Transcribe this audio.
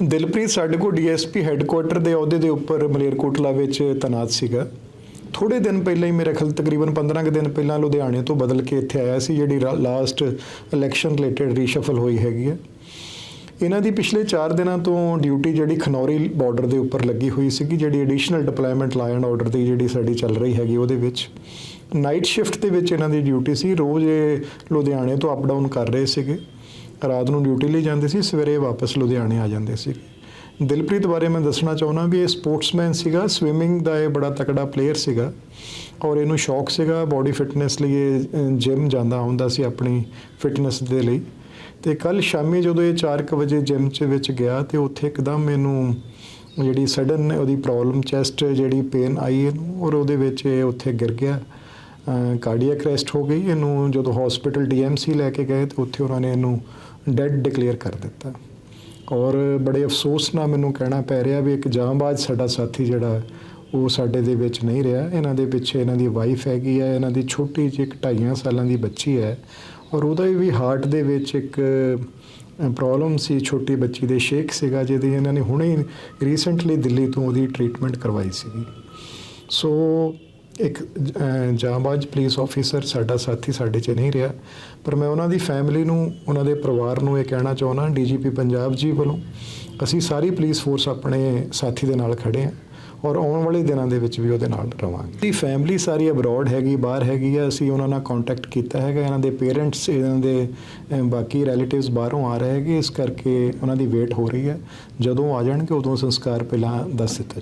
ਦਿਲਪ੍ਰੀਤ, ਸਾਡੇ ਕੋਲ DSP headquarter ਦੇ ਅਹੁਦੇ ਦੇ ਉੱਪਰ ਮਲੇਰਕੋਟਲਾ ਵਿੱਚ ਤੈਨਾਤ ਸੀਗਾ। ਥੋੜੇ ਦਿਨ ਪਹਿਲਾਂ ਹੀ ਮੇਰੇ ਖਿਆਲ ਤਕਰੀਬਨ 15 ਕੁ ਦਿਨ ਪਹਿਲਾਂ ਲੁਧਿਆਣੇ ਤੋਂ ਬਦਲ ਕੇ ਇੱਥੇ ਆਇਆ ਸੀ, ਜਿਹੜੀ ਲਾਸਟ ਇਲੈਕਸ਼ਨ ਰਿਲੇਟਡ ਰੀਸ਼ਫਲ ਹੋਈ ਹੈਗੀ ਹੈ। ਇਹਨਾਂ ਦੀ ਪਿਛਲੇ 4 ਦਿਨਾਂ ਤੋਂ ਡਿਊਟੀ ਜਿਹੜੀ ਖਨੌਰੀ ਬਾਰਡਰ ਦੇ ਉੱਪਰ ਲੱਗੀ ਹੋਈ ਸੀਗੀ, ਜਿਹੜੀ additional deployment law and order ਦੀ ਜਿਹੜੀ ਸਾਡੀ ਚੱਲ ਰਹੀ ਹੈਗੀ ਉਹਦੇ ਵਿੱਚ। ਨਾਈਟ ਸ਼ਿਫਟ ਦੇ ਵਿੱਚ ਇਹਨਾਂ ਦੀ ਡਿਊਟੀ ਸੀ, ਰੋਜ਼ ਇਹ ਲੁਧਿਆਣੇ ਤੋਂ ਅਪ ਡਾਊਨ ਕਰ ਰਹੇ ਸੀਗੇ। ਰਾਤ ਨੂੰ ਡਿਊਟੀ ਲਈ ਜਾਂਦੇ ਸੀ, ਸਵੇਰੇ ਵਾਪਸ ਲੁਧਿਆਣੇ ਆ ਜਾਂਦੇ ਸੀ। ਦਿਲਪ੍ਰੀਤ ਬਾਰੇ ਮੈਂ ਦੱਸਣਾ ਚਾਹੁੰਦਾ ਵੀ ਇਹ ਸਪੋਰਟਸਮੈਨ ਸੀਗਾ ਸਵਿਮਿੰਗ ਦਾ ਇਹ ਬੜਾ ਤਕੜਾ ਪਲੇਅਰ ਸੀਗਾ ਔਰ ਇਹਨੂੰ ਸ਼ੌਕ ਸੀਗਾ ਬਾਡੀ ਫਿਟਨੈਸ ਲਈ ਇਹ ਜਿਮ ਜਾਂਦਾ ਹੁੰਦਾ ਸੀ ਆਪਣੀ ਫਿਟਨੈਸ ਦੇ ਲਈ। ਤੇ ਕੱਲ ਸ਼ਾਮੀ ਜਦੋਂ ਇਹ 4:00 ਵਜੇ ਜਿਮ 'ਚ ਵਿੱਚ ਗਿਆ ਤੇ ਉੱਥੇ ਇੱਕਦਮ ਇਹਨੂੰ ਜਿਹੜੀ ਸਡਨ ਉਹਦੀ ਪ੍ਰੋਬਲਮ ਚੈਸਟ ਜਿਹੜੀ ਪੇਨ ਆਈ ਇਹਨੂੰ ਔਰ ਉਹਦੇ ਵਿੱਚ ਇਹ ਉੱਥੇ ਗਿਰ ਗਿਆ। ਕਾਰਡੀਅਕ ਅਰੈਸਟ ਹੋ ਗਈ। ਇਹਨੂੰ ਜਦੋਂ ਹਸਪੀਟਲ ਡੀਐਮਸੀ ਲੈ ਕੇ ਗਏ ਤੇ ਉੱਥੇ ਉਹਨਾਂ ਨੇ ਇਹਨੂੰ ਡੈੱਡ ਡਿਕਲੇਅਰ ਕਰ ਦਿੱਤਾ। ਔਰ ਬੜੇ ਅਫਸੋਸ ਨਾਲ ਮੈਨੂੰ ਕਹਿਣਾ ਪੈ ਰਿਹਾ ਵੀ ਇੱਕ ਜਾਂਬਾਜ਼ ਸਾਡਾ ਸਾਥੀ ਜਿਹੜਾ ਉਹ ਸਾਡੇ ਦੇ ਵਿੱਚ ਨਹੀਂ ਰਿਹਾ। ਇਹਨਾਂ ਦੇ ਪਿੱਛੇ ਇਹਨਾਂ ਦੀ ਵਾਈਫ ਹੈਗੀ ਹੈ, ਇਹਨਾਂ ਦੀ ਛੋਟੀ ਜਿਹੀ ਇੱਕ ਢਾਈਆਂ ਸਾਲਾਂ ਦੀ ਬੱਚੀ ਹੈ। ਔਰ ਉਹਦਾ ਵੀ ਹਾਰਟ ਦੇ ਵਿੱਚ ਇੱਕ ਪ੍ਰੋਬਲਮ ਸੀ। ਛੋਟੀ ਬੱਚੀ ਦੇ ਸ਼ੇਕ ਸੀਗਾ, ਜਿਹਦੀ ਇਹਨਾਂ ਨੇ ਹੁਣੇ ਰੀਸੈਂਟਲੀ ਦਿੱਲੀ ਤੋਂ ਉਹਦੀ ਟ੍ਰੀਟਮੈਂਟ ਕਰਵਾਈ ਸੀਗੀ। ਸੋ ਇੱਕ ਜਾਂਬਾਜ਼ ਪੁਲਿਸ ਆਫੀਸਰ ਸਾਡਾ ਸਾਥੀ ਸਾਡੇ 'ਚ ਨਹੀਂ ਰਿਹਾ, ਪਰ ਮੈਂ ਉਹਨਾਂ ਦੀ ਫੈਮਿਲੀ ਨੂੰ, ਉਹਨਾਂ ਦੇ ਪਰਿਵਾਰ ਨੂੰ ਇਹ ਕਹਿਣਾ ਚਾਹੁੰਦਾ ਡੀਜੀਪੀ ਪੰਜਾਬ ਜੀ ਵੱਲੋਂ, ਅਸੀਂ ਸਾਰੀ ਪੁਲਿਸ ਫੋਰਸ ਆਪਣੇ ਸਾਥੀ ਦੇ ਨਾਲ ਖੜੇ ਹਾਂ ਔਰ ਆਉਣ ਵਾਲੇ ਦਿਨਾਂ ਦੇ ਵਿੱਚ ਵੀ ਉਹਦੇ ਨਾਲ ਰਵਾਂਗੇ। ਦੀ ਫੈਮਿਲੀ ਸਾਰੀ ਅਬਰੋਡ ਹੈਗੀ, ਬਾਹਰ ਹੈਗੀ ਆ, ਅਸੀਂ ਉਹਨਾਂ ਨਾਲ ਕੰਟੈਕਟ ਕੀਤਾ ਹੈਗਾ, ਇਹਨਾਂ ਦੇ ਪੇਰੈਂਟਸ ਇਹਨਾਂ ਦੇ ਬਾਕੀ ਰਿਲੇਟਿਵਸ ਬਾਹਰੋਂ ਆ ਰਹੇ ਹੈਗੇ, ਇਸ ਕਰਕੇ ਉਹਨਾਂ ਦੀ ਵੇਟ ਹੋ ਰਹੀ ਹੈ। ਜਦੋਂ ਆ ਜਾਣਗੇ, ਉਦੋਂ ਸੰਸਕਾਰ ਪਹਿਲਾਂ ਦੱਸ ਦਿੱਤਾ